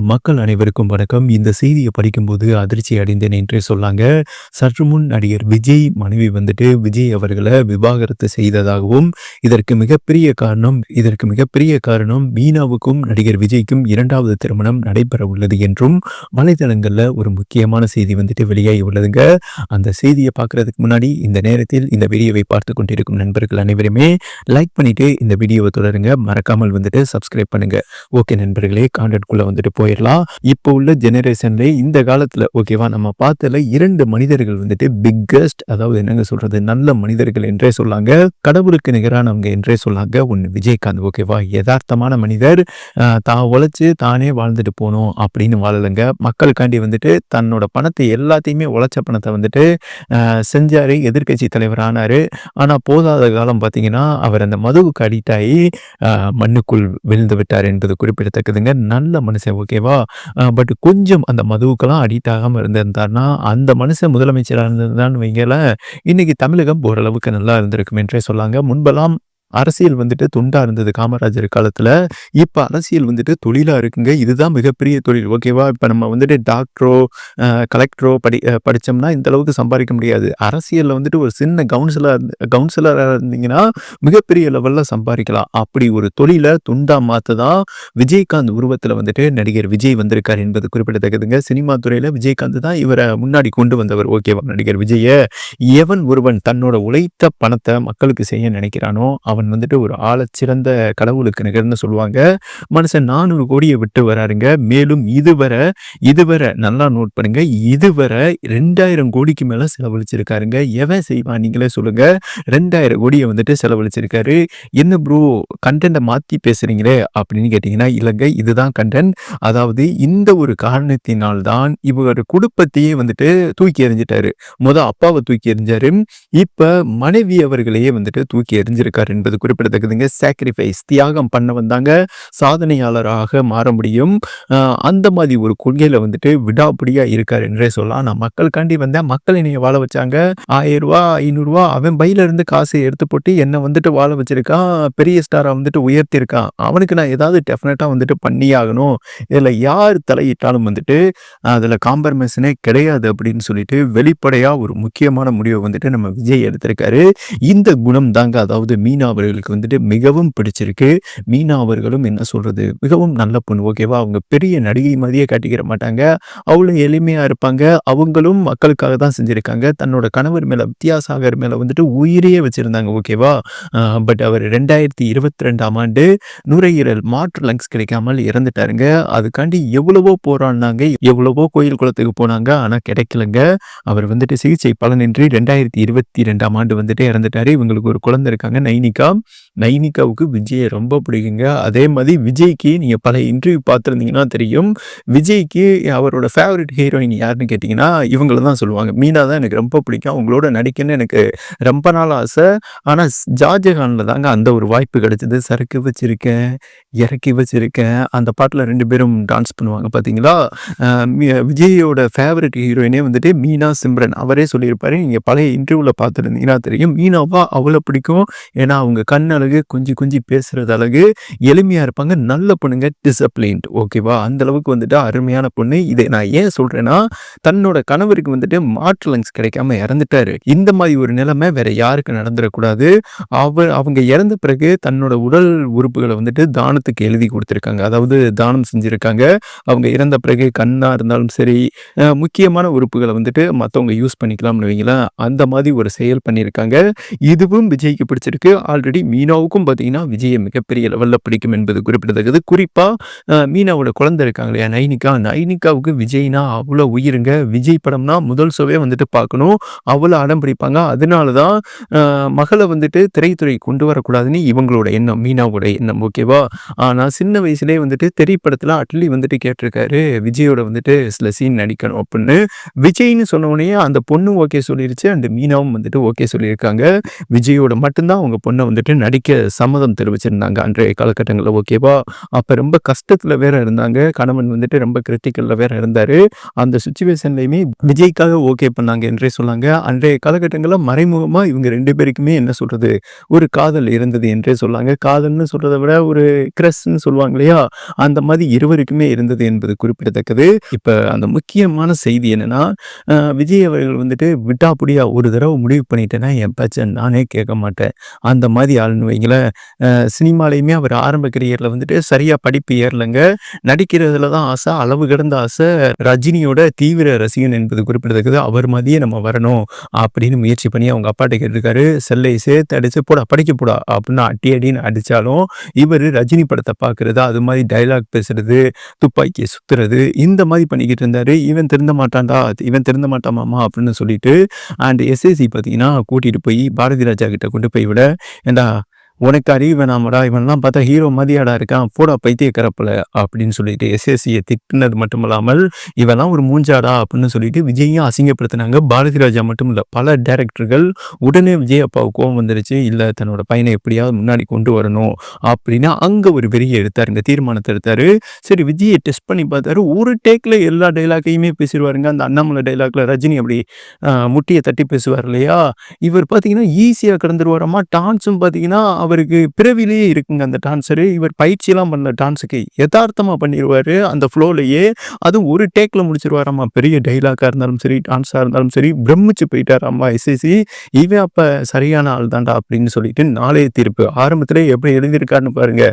மக்கள் அனைவருக்கும் வணக்கம். இந்த செய்தியை படிக்கும்போது அதிர்ச்சி அடைந்தேன் என்றே சொல்லாங்க. சற்று முன் நடிகர் விஜய் மனைவி வந்துட்டு விஜய் அவர்களை விவாகரத்து செய்ததாகவும், இதற்கு மிகப்பெரிய காரணம் இதற்கு மிகப்பெரிய காரணம் மீனாவுக்கும் நடிகர் விஜய்க்கும் இரண்டாவது திருமணம் நடைபெற உள்ளது என்றும் வலைதளங்கள்ல ஒரு முக்கியமான செய்தி வந்துட்டு வெளியாகி உள்ளதுங்க. அந்த செய்தியை பார்க்கறதுக்கு முன்னாடி இந்த நேரத்தில் இந்த வீடியோவை பார்த்து கொண்டிருக்கும் நண்பர்கள் அனைவருமே லைக் பண்ணிட்டு இந்த வீடியோவை தொடருங்க. மறக்காமல் வந்துட்டு சப்ஸ்கிரைப் பண்ணுங்க. ஓகே நண்பர்களே கான்டென்ட்குள்ள வந்துட்டு போயிடலாம் இப்போ உள்ள ஜெனரேஷன்ல இந்த காலத்துல ஓகேவா நம்ம பார்த்ததுல இரண்டு மனிதர்கள் வந்துட்டு பிக்கஸ்ட் அதாவது என்னங்க சொல்றது நல்ல மனிதர்கள் என்றே சொல்லாங்க. கடவுளுக்கு நிகரானவங்க என்றே சொல்லாங்க. ஒன்னு விஜயகாந்த் ஓகேவா எதார்த்தமான மனிதர். தான் உழைச்சு தானே வாழ்ந்துட்டு போகணும் அப்படின்னு வாழலைங்க மக்களுக்காண்டி வந்துட்டு தன்னோட பணத்தை எல்லாத்தையுமே உழைச்ச பணத்தை வந்துட்டு செஞ்சார் செஞ்சாரு. எதிர்க்கட்சி தலைவர் ஆனாரு. ஆனா போதாத காலம் பார்த்தீங்கன்னா, அவர் அந்த மதுவுக்கு அடிக்ட் ஆகி மண்ணுக்குள் விழுந்து விட்டார் என்பது குறிப்பிடத்தக்கதுங்க. நல்ல மனுஷன் ஓகே ஓகேவா? பட் கொஞ்சம் அந்த மதுவுக்கெல்லாம் அடிக்ட் ஆகாம இருந்திருந்தார்னா, அந்த மனுஷன் முதலமைச்சரா இருந்திருந்தான்னு வைங்களேன், இன்னைக்கு தமிழகம் ஓரளவுக்கு நல்லா இருந்திருக்கும் என்றே சொல்லாங்க. முன்பெல்லாம் அரசியல் வந்துட்டு துண்டா இருந்தது காமராஜர் காலத்துல. இப்ப அரசியல் வந்துட்டு தொழிலா இருக்குங்க. இதுதான் மிகப்பெரிய தொழில் ஓகேவா? இப்ப நம்ம வந்துட்டு டாக்டரோ, கலெக்டரோ படி படித்தோம்னா படிச்சோம்னா இந்த அளவுக்கு சம்பாதிக்க முடியாது. அரசியல்ல வந்துட்டு ஒரு சின்ன கவுன்சிலர் கவுன்சிலராக இருந்தீங்கன்னா, மிகப்பெரிய லெவல்ல சம்பாதிக்கலாம் அப்படி ஒரு தொழிலை துண்டா மாற்று தான் விஜயகாந்த் உருவத்துல வந்துட்டு நடிகர் விஜய் வந்திருக்கார் என்பது குறிப்பிடத்தக்கதுங்க. சினிமா துறையில விஜயகாந்த் தான் இவரை முன்னாடி கொண்டு வந்தவர் ஓகேவா? நடிகர் விஜய. எவன் ஒருவன் தன்னோட உழைத்த பணத்தை மக்களுக்கு செய்ய நினைக்கிறானோ, அவன் வந்துட்டு ஒரு ஆழச்சிறந்த கடவுளுக்கு நிகர்ன்னு சொல்லுவாங்க. மனுஷன் நானூறு கோடியை விட்டு வராருங்க. மேலும் இதுவரை இதுவரை நல்லா நோட் பண்ணுங்க. இதுவரை 2000 கோடிக்கு மேல செலவழிச்சிருக்காருங்க. எவன் செய்வான் நீங்களே சொல்லுங்க. ரெண்டாயிரம் கோடியை வந்துட்டு செலவழிச்சிருக்காரு. என்ன ப்ரோ கண்டென்ட்டை மாத்தி பேசுறீங்களே அப்படின்னு கேட்டீங்கன்னா, இல்லைங்க இதுதான் கண்டென்ட் அதாவது இந்த ஒரு காரணத்தினால் தான் இவர் குடும்பத்தையே வந்துட்டு தூக்கி எறிஞ்சிட்டாரு. முத அப்பாவை தூக்கி எறிஞ்சாரு. இப்ப மனைவி அவர்களையே வந்துட்டு தூக்கி எறிஞ்சிருக்காரு என்பது குறிப்பிடத்தக்கதுங்க. சாக்ரிஃபைஸ் தியாகம் பண்ண வந்தாங்க சாதனையாளராக மாற முடியும். அந்த மாதிரி ஒரு கொள்கையில வந்துட்டு விடாப்பிடியா இருக்காரு என்றே சொல்லலாம். நான் மக்களுக்காண்டி வந்தேன். மக்கள் என்னைய வாழ வச்சாங்க. ரூ. 1000 ரூ. 500 அவன் பையில இருந்து எடுத்து போட்டு என்ன வந்துட்டு வாழ வச்சிருக்கான். பெரிய ஸ்டாரா வந்துட்டு உயர்த்தியிருக்கான். அவனுக்கு நான் ஏதாவது டெஃபினட்டா வந்துட்டு பண்ணியாகணும் இதில் இதுல யார் தலையிட்டாலும் வந்துட்டு அதுல காம்பர்மேஷனே கிடையாது அப்படின்னு சொல்லிட்டு வெளிப்படையா ஒரு முக்கியமான முடிவை வந்துட்டு நம்ம விஜய் எடுத்திருக்காரு. இந்த குணம் தாங்க அதாவது மீனா அவர்களுக்கு வந்துட்டு மிகவும் பிடிச்சிருக்கு. மீனா அவர்களும் என்ன சொல்றது மிகவும் நல்ல பொண்ணு ஓகேவா? அவங்க பெரிய நடிகை மாதிரியே காட்டிக்கிற மாட்டாங்க. அவ்வளோ எளிமையா இருப்பாங்க. அவங்களும் மக்களுக்காக தான் செஞ்சிருக்காங்க. தன்னோட கணவர் மேல வித்யாசாகர் மேல வந்துட்டு உயிரையே வச்சிருந்தாங்க ஓகேவா? பட் அவர் 2022ஆம் ஆண்டு நுரையீரல் மாற்று லங்ஸ் கிடைக்காமல் இறந்துட்டாருங்க. அதுக்காண்டி எவ்வளவோ போராடினாங்க எவ்வளவோ கோயில் குளத்துக்கு போனாங்க. ஆனா கிடைக்கலங்க. அவர் வந்துட்டு சிகிச்சை பலனின்றி 2022ஆம் ஆண்டு வந்துட்டு இறந்துட்டாரு. இவங்களுக்கு ஒரு குழந்தை இருக்காங்க நைனிகா. நைனிகாவுக்கு விஜயை ரொம்ப பிடிக்குங்க. அதே மாதிரி விஜய்க்கு நீங்கள் பல இன்டர்வியூ பார்த்துருந்தீங்கன்னா தெரியும். விஜய்க்கு அவரோட ஃபேவரட் ஹீரோயின் யாருன்னு கேட்டிங்கன்னா இவங்கள தான் சொல்லுவாங்க. மீனா தான் எனக்கு ரொம்ப பிடிக்கும். அவங்களோட நடிக்கணும்னு எனக்கு ரொம்ப நாள் ஆசை. ஆனால் ஷாஜகான்ல தாங்க அந்த ஒரு வாய்ப்பு கிடைச்சது. சறுக்கு வச்சுருக்கேன் இறக்கி வச்சுருக்கேன் அந்த பாட்டில் ரெண்டு பேரும் டான்ஸ் பண்ணுவாங்க பார்த்தீங்களா? விஜயோட ஃபேவரட் ஹீரோயினே வந்துட்டு மீனா, சிம்ரன். அவரே சொல்லியிருப்பாரு. நீங்கள் பழைய இன்டர்வியூல பார்த்துருந்தீங்கன்னா தெரியும். மீனாவா அவ்வளோ பிடிக்கும். ஏன்னா அவங்க அவங்க கண் அழகு, குஞ்சு குஞ்சு பேசுறது அழகு, எளிமையா இருப்பாங்க. நல்ல பொண்ணுங்க. டிசப்ளின்ட் ஓகேவா? அந்த அளவுக்கு வந்துட்டு அருமையான பொண்ணு. இதை நான் ஏன் சொல்றேன்னா, தன்னோட கணவருக்கு வந்துட்டு மாற்று லங்ஸ் கிடைக்காம இறந்துட்டாரு. இந்த மாதிரி ஒரு நிலைமை வேற யாருக்கும் நடந்துடக்கூடாது அவ அவங்க இறந்த பிறகு தன்னோட உடல் உறுப்புகளை வந்துட்டு தானத்துக்கு எழுதி கொடுத்துருக்காங்க அதாவது தானம் செஞ்சிருக்காங்க. அவங்க இறந்த பிறகு கண்ணா இருந்தாலும் சரி, முக்கியமான உறுப்புகளை வந்துட்டு மற்றவங்க யூஸ் பண்ணிக்கலாம்னு வைங்களேன். அந்த மாதிரி ஒரு செயல் பண்ணியிருக்காங்க. இதுவும் விஜய்க்கு பிடிச்சிருக்கு. ஆல்ரெடி ஆல்ரெடி மீனாவுக்கும் பார்த்தீங்கன்னா, விஜயை மிகப்பெரிய லெவலில் பிடிக்கும் என்பது குறிப்பிடத்தக்கது. குறிப்பாக மீனாவோட குழந்தை இருக்காங்க இல்லையா? நைனிகா. நைனிகாவுக்கு விஜய்னா அவ்வளோ உயிருங்க. விஜய் படம்னா முதல் ஷோவே வந்துட்டு பார்க்கணும். அவ்வளோ அடம் பிடிப்பாங்க. அதனால தான் மகளை வந்துட்டு திரைத்துறை கொண்டு வரக்கூடாதுன்னு இவங்களோட எண்ணம். மீனாவோட எண்ணம் ஓகேவா? ஆனால் சின்ன வயசுலேயே வந்துட்டு திரைப்படத்தில் அட்லி வந்துட்டு கேட்டிருக்காரு. விஜயோட வந்துட்டு சில சீன் நடிக்கணும் அப்படின்னு. விஜய்ன்னு சொன்ன அந்த பொண்ணு ஓகே சொல்லிருச்சு. அண்ட் மீனாவும் வந்துட்டு ஓகே சொல்லியிருக்காங்க. விஜயோட மட்டும்தான் அவங்க பொண்ணை வந்து வந்துட்டு நடிக்க சம்மதம் தெரிவிச்சிருந்தாங்க அன்றைய காலகட்டங்களில் ஓகேவா? அப்ப ரொம்ப கஷ்டத்துல வேற இருந்தாங்க. கணவன் வந்துட்டு ரொம்ப கிரிட்டிக்கல்ல வேற இருந்தாரு. அந்த சுச்சுவேஷன்லையுமே விஜய்க்காக ஓகே பண்ணாங்க என்றே சொன்னாங்க அன்றைய காலகட்டங்களில் மறைமுகமா இவங்க ரெண்டு பேருக்குமே என்ன சொல்றது? ஒரு காதல் இருந்தது என்றே சொல்லாங்க. காதல்ன்னு சொல்கிறத விட ஒரு கிரஷ்ன்னு சொல்லுவாங்க இல்லையா? அந்த மாதிரி இருவருக்குமே இருந்தது என்பது குறிப்பிடத்தக்கது. இப்ப அந்த முக்கியமான செய்தி என்னன்னா, விஜய் அவர்கள் வந்துட்டு விடாப்பிடியா ஒரு தடவை முடிவு பண்ணிட்டேன்னா, என் பேச்ச நானே கேட்க மாட்டேன். அந்த மாதிரி ஜாதி ஆளுன்னு வைங்களேன். சினிமாலேயுமே சினிமாலயுமே அவர் ஆரம்ப கரியரில் வந்துட்டு சரியா படிப்பு ஏறலங்க. நடிக்கிறதுல தான் ஆசை. அளவு கிடந்த ஆசை. ரஜினியோட தீவிர ரசிகன் என்பது குறிப்பிடத்தக்கது. அவர் மாதிரியே நம்ம வரணும் அப்படின்னு முயற்சி பண்ணி அவங்க அப்பாட்ட கேட்டிருக்காரு. செல்லை சேர்த்து அடித்து போடா படிக்க போடா அப்படின்னு அடி அடின்னு அடிச்சாலும், இவர் ரஜினி படத்தை பார்க்கிறது, அது மாதிரி டயலாக் பேசுறது, துப்பாக்கியை சுத்துறது இந்த மாதிரி பண்ணிக்கிட்டு இருந்தாரு. இவன் திருந்த மாட்டான்டா, இவன் திருந்த மாட்டான் மாமா அப்படின்னு சொல்லிட்டு அண்ட் எஸ்எஸ்சி பார்த்தீங்கன்னா, கூட்டிட்டு போய் பாரதி ராஜா கிட்ட கொண்டு போய் விட, ஏன்டா உனக்கு அறிவு வேணாமாடா? இவன்லாம் பார்த்தா ஹீரோ மதியாடா இருக்கான். போடா பைத்திய கரப்பில் அப்படின்னு சொல்லிட்டு திட்டினது மட்டும் இல்லாமல் இவெல்லாம் ஒரு மூஞ்சாடா அப்படின்னு சொல்லிட்டு விஜயும் அசிங்கப்படுத்தினாங்க பாரதி ராஜா மட்டும் இல்லை பல டைரக்டர்கள் உடனே விஜய் அப்பாவுக்கு கோவம் வந்துருச்சு. இல்லை தன்னோட பையனை எப்படியாவது முன்னாடி கொண்டு வரணும் அப்படின்னு அங்கே ஒரு பெரிய எடுத்தார் இந்த தீர்மானத்தை எடுத்தாரு. சரி விஜயை டெஸ்ட் பண்ணி பார்த்தாரு. ஒரு டேக்கில் எல்லா டைலாக்கையுமே பேசிடுவாருங்க அந்த அண்ணாமலை டைலாக்ல ரஜினி அப்படி முட்டியை தட்டி பேசுவார் இல்லையா? இவர் பார்த்தீங்கன்னா, ஈஸியாக கடந்துருவாராமா. டான்ஸும் பார்த்தீங்கன்னா, அவருக்கு பிறவிலேயே இருக்குங்க அந்த டான்ஸரு. இவர் பயிற்சியெல்லாம் பண்ணல டான்ஸுக்கு. யதார்த்தமாக பண்ணிடுவார் அந்த ஃப்ளோலையே அதுவும் ஒரு டேக்கில் முடிச்சிருவார் அம்மா பெரிய டைலாக்காக இருந்தாலும் சரி, டான்ஸாக இருந்தாலும் சரி, பிரமிச்சு போயிட்டாராமா எஸ்எஸ்சி. இவன் அப்போ சரியான ஆள் தான்டா அப்படின்னு சொல்லிட்டு நாளைய தீர்ப்பு. ஆரம்பத்தில் எப்படி எழுதியிருக்காருன்னு பாருங்க.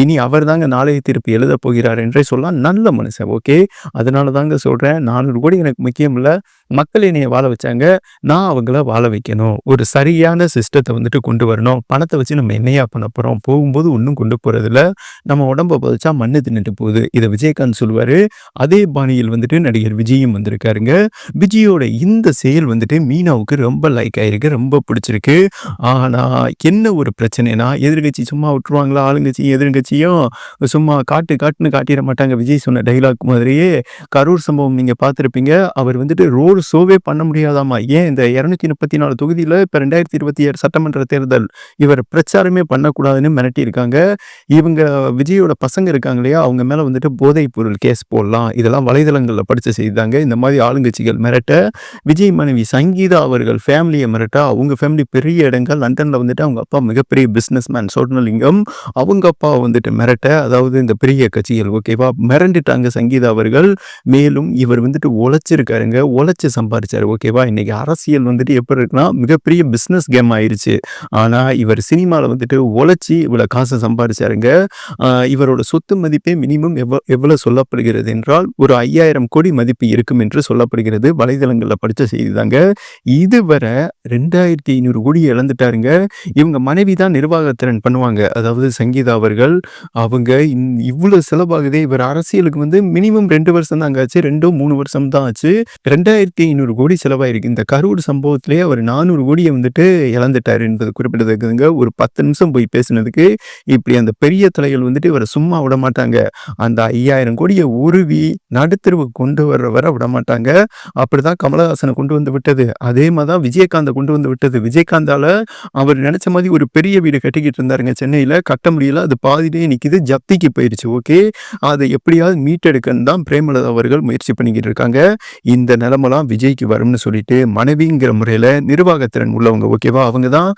இனி அவர் தாங்க நாளைய தீர்ப்பு எழுதப் போகிறார் என்றே சொல்லலாம். நல்ல மனுஷன். ஓகே. அதனால தாங்க சொல்கிறேன் நானூறு கோடி எனக்கு முக்கியம் இல்லை மக்கள் என்னைய வாழ வச்சாங்க. நான் அவங்கள வாழ வைக்கணும். ஒரு சரியான சிஸ்டத்தை வந்துட்டு கொண்டு வரணும். பணத்தை வச்சு நம்ம என்னையா பண்ண போகிறோம் போகும்போது ஒன்றும் கொண்டு போகிறதில்ல நம்ம உடம்ப புதைச்சா மண்ணு தின்னுட்டு போகுது. இதை விஜயகாந்த் சொல்வார் அதே பாணியில் வந்துட்டு நடிகர் விஜயும் வந்திருக்காருங்க. விஜயோட இந்த செயல் வந்துட்டு மீனாவுக்கு ரொம்ப லைக் ஆயிருக்கு. ரொம்ப பிடிச்சிருக்கு. ஆனால் என்ன ஒரு பிரச்சனைன்னா, எதிர்க்கட்சி சும்மா விட்டுருவாங்களா? ஆளுங்கட்சியும் எதிர்கட்சியும் சும்மா காட்டு காட்டுன்னு காட்டிட மாட்டாங்க. விஜய் சொன்ன டைலாக் மாதிரியே கரூர் சம்பவம் நீங்கள் பார்த்துருப்பீங்க அவர் வந்துட்டு ரோடு ஷோவே பண்ண முடியாதாமா. ஏன் இந்த இருநூத்தி முப்பத்தி நாலு தொகுதியில் இப்போ ரெண்டாயிரத்தி இருபத்தி ஏழு சட்டமன்ற தேர்தல். இவர் பிரச்சாரமே பண்ணக்கூடாதுன்னு மிரட்டியிருக்காங்க. இவங்க விஜயோட பசங்க இருக்காங்க இல்லையா? அவங்க மேலே வந்துட்டு போதைப் பொருள் கேஸ் போடலாம். இதெல்லாம் வலைதளங்களில் படித்து செய்தாங்க இந்த மாதிரி ஆளுங்கட்சிகள் மிரட்ட, விஜய் மனைவி சங்கீதா அவர்கள் ஃபேமிலியை மிரட்ட, அவங்க ஃபேமிலி பெரிய இடங்கள் லண்டனில் வந்துட்டு அவங்க அப்பா மிகப்பெரிய பிஸ்னஸ் மேன் சொர்ணலிங்கம். அவங்க அப்பா வந்துட்டு மிரட்ட, அதாவது இந்த பெரிய கட்சிகள் ஓகேவா? மிரண்டுட்டாங்க சங்கீதா அவர்கள். மேலும் இவர் வந்துட்டு உழைச்சிருக்காருங்க. உழைச்ச சம்பாரிச்சாரு ஓகேவா? இன்னைக்கு அரசியல் வந்துட்டு எப்படி இருக்குன்னா, மிகப்பெரிய பிஸ்னஸ் கேம் ஆயிருச்சு. ஆனால் இவர் சினிமாவில் வந்துட்டு உழைச்சி இவ்வளோ காசு சம்பாரிச்சாருங்க. இவரோட சொத்து மதிப்பே மினிமம் எவ்வளோ எவ்வளோ சொல்லப்படுகிறது என்றால், ஒரு 5000 கோடி மதிப்பு இருக்கும் என்று சொல்லப்படுகிறது. வலைதளங்களில் படித்த செய்தி தாங்க. இதுவரை 2500 கோடி இழந்துட்டாருங்க. இவங்க மனைவி தான் நிர்வாகத்திறன் பண்ணுவாங்க. அதாவது சங்கீதா அவர்கள். அவங்க இவ்வளோ செலவாகுதே. இவர் அரசியலுக்கு வந்து மினிமம் ரெண்டு வருஷம் தாங்க ஆச்சு. 2ஓ 3 வருஷம் தான் ஆச்சு. 2500 கோடி செலவாயிருக்கு. இந்த கரூர் சம்பவத்திலேயே அவர் நானூறு கோடியை வந்துட்டு இழந்துட்டார் என்பது குறிப்பிடத்தக்கதுங்க. ஒரு 10 நிமிஷம் போய் பேசினதுக்கு, இப்படி அந்த பெரிய தலைகள் வந்துட்டு இவரை சும்மா விட மாட்டாங்க அந்த ஐயாயிரம் கோடியை உருவி நடுத்தெருவுக்கு கொண்டு வர்ற வர மாட்டாங்க அப்படிதான் கமலஹாசனை கொண்டு வந்து விட்டது. அதே மாதிரி தான் விஜயகாந்தை கொண்டு வந்து விட்டது. விஜயகாந்தால அவர் நினைச்ச மாதிரி ஒரு பெரிய வீடு கட்டிக்கிட்டு இருந்தாருங்க சென்னையில. கட்ட முடியல. அது பாதிலே நிற்கிது ஜப்திக்கு போயிருச்சு. ஓகே. அதை எப்படியாவது மீட்டெடுக்கன்னு தான் பிரேமலதா அவர்கள் முயற்சி பண்ணிக்கிட்டு இருக்காங்க. இந்த நிலமெல்லாம் விஜய்க்கு வரும்னு சொல்லிட்டு, மனைவிங்கிற முறையில் நிர்வாகத்திறன் உள்ளவங்க ஓகேவா? அவங்க தான்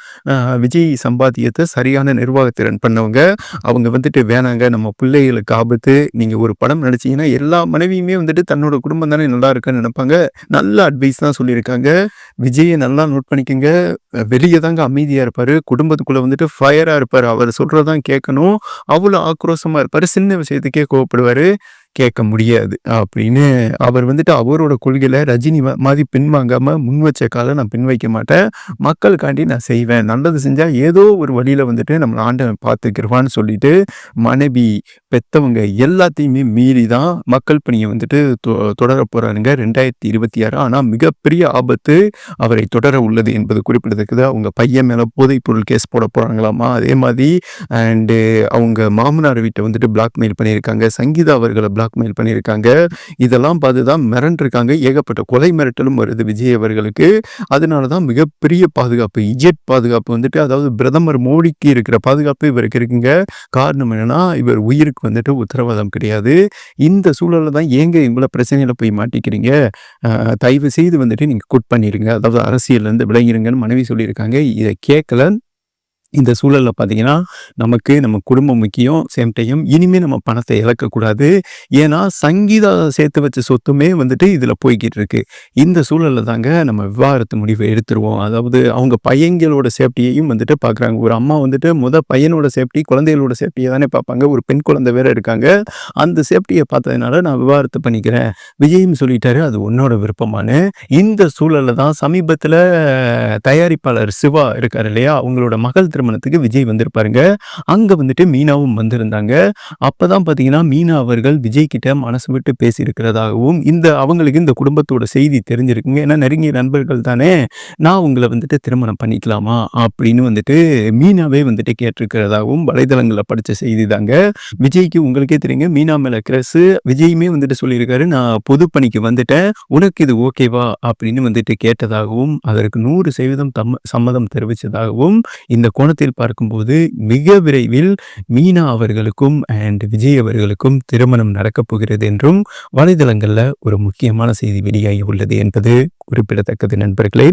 விஜய் சம்பாத்தியத்தை சரியான நிர்வாகத்திறன் பண்ணவங்க. அவங்க வந்துட்டு வேணாங்க நம்ம பிள்ளைகளுக்கு ஆபத்து. நீங்கள் ஒரு படம் நடிச்சிங்கன்னா எல்லா மனைவியுமே வந்துட்டு தன்னோட குடும்பம் தானே நல்லா இருக்குன்னு நினைப்பாங்க நல்ல அட்வைஸ் தான் சொல்லியிருக்காங்க. விஜயை நல்லா நோட் பண்ணிக்கோங்க வெளியே தாங்க அமைதியாக இருப்பார் குடும்பத்துக்குள்ளே வந்துட்டு ஃபயராக இருப்பார் அவர் சொல்கிறதான் கேட்கணும். அவ்வளோ ஆக்ரோஷமாக இருப்பார் சின்ன விஷயத்துக்கே கோவப்படுவார் கேட்க முடியாது. அப்படின்னு அவர் வந்துட்டு அவரோட கொள்கையில ரஜினி மாதிரி பின்வாங்காம முன் வச்ச கால நான் பின் வைக்க மாட்டேன். மக்களுக்காண்டி நான் செய்வேன். நல்லது செஞ்சா ஏதோ ஒரு வழியில வந்துட்டு நம்மளை ஆண்டவன் பார்த்துக்கிருவான்னு சொல்லிட்டு, மனைவி, பெத்தவங்க எல்லாத்தையுமே மீறி தான் மக்கள் பணியை வந்துட்டு தொ தொடரப் போறாருங்க 2026. ஆனா மிகப்பெரிய ஆபத்து அவரை தொடர உள்ளது என்பது குறிப்பிடத்தக்கது. அவங்க பையன் மேல போதைப் பொருள் கேஸ் போட போறாங்களாமா. அதே மாதிரி அண்டு அவங்க மாமனார் வீட்டை வந்துட்டு பிளாக்மெயில் பண்ணியிருக்காங்க. சங்கீதா அவர்களை பிளாக்மெயில் பண்ணியிருக்காங்க. இதெல்லாம் பார்த்து தான் மிரண்டிருக்காங்க. ஏகப்பட்ட கொலை மிரட்டலும் வருது விஜய் அவர்களுக்கு. அதனால தான் மிகப்பெரிய பாதுகாப்பு இஜெட் பாதுகாப்பு வந்துட்டு அதாவது பிரதமர் மோடிக்கு இருக்கிற பாதுகாப்பு இவருக்கு இருக்குங்க. காரணம் என்னன்னா இவர் உயிருக்கு வந்துட்டு உத்தரவாதம் கிடையாது. இந்த சூழலில் தான் ஏங்க இவ்வளோ பிரச்சனையில் போய் மாட்டிக்கிறீங்க? தயவு செய்து வந்துட்டு நீங்கள் குட் பண்ணிடுங்க அதாவது அரசியல்ல இருந்து விலகிருங்கன்னு மனைவி சொல்லியிருக்காங்க. இதை கேட்கல இந்த சூழலில் பார்த்தீங்கன்னா நமக்கு நம்ம குடும்பம் முக்கியம் சேம் டைம் இனிமேல் நம்ம பணத்தை இழக்கக்கூடாது. ஏன்னா சங்கீதா சேர்த்து வச்ச சொத்துமே வந்துட்டு இதில் போய்கிட்டு இருக்கு இந்த சூழலில் தாங்க நம்ம விவாகரத்து முடிவை எடுத்துருவோம். அதாவது அவங்க பையங்களோட சேஃப்டியையும் வந்துட்டு பார்க்குறாங்க ஒரு அம்மா வந்துட்டு முத பையனோட சேஃப்டி குழந்தைகளோட சேஃப்டியை தானே பார்ப்பாங்க ஒரு பெண் குழந்தை வேற இருக்காங்க. அந்த சேஃப்டியை பார்த்ததுனால நான் விவாகரத்து பண்ணிக்கிறேன். விஜயும் சொல்லிட்டாரு அது உன்னோட விருப்பமானு இந்த சூழலில் தான் சமீபத்தில் தயாரிப்பாளர் சிவா இருக்கார் இல்லையா? அவங்களோட மகள் திருமணத்துக்கு விஜய் வந்திருப்பாருங்க. அங்க வந்துட்டு மீனாவும் வந்திருந்தாங்க. அப்பதான் பாத்தீங்கன்னா மீனா அவர்கள் விஜய் கிட்ட மனசு விட்டு பேசியிருக்கிறதாகவும் இந்த அவங்களுக்கு இந்த குடும்பத்தோட செய்தி தெரிஞ்சிருக்குங்க. ஏன்னா நெருங்கிய நண்பர்கள் தானே நான் உங்களை வந்துட்டு திருமணம் பண்ணிக்கலாமா? அப்படின்னு வந்துட்டு மீனாவே வந்துட்டு கேட்டிருக்கிறதாகவும் வலைதளங்களில் படிச்ச செய்தி தாங்க. விஜய்க்கு உங்களுக்கே தெரியுங்க மீனா மேல கிரஸ் விஜயுமே வந்துட்டு சொல்லியிருக்காரு நான் பொதுப்பணிக்கு வந்துட்டேன் உனக்கு இது ஓகேவா அப்படின்னு வந்துட்டு கேட்டதாகவும் அதற்கு நூறு சதவீதம் தம் சம்மதம் தெரிவித்ததாகவும் இந்த கோணத்தில் பார்க்கும்போது மிக விரைவில் மீனா அவர்களுக்கும் அண்ட் விஜய் அவர்களுக்கும் திருமணம் நடக்கப் போகிறது என்றும் வலைதளங்களில் ஒரு முக்கியமான செய்தி வெளியாகி உள்ளது என்பது குறிப்பிடத்தக்கது நண்பர்களே.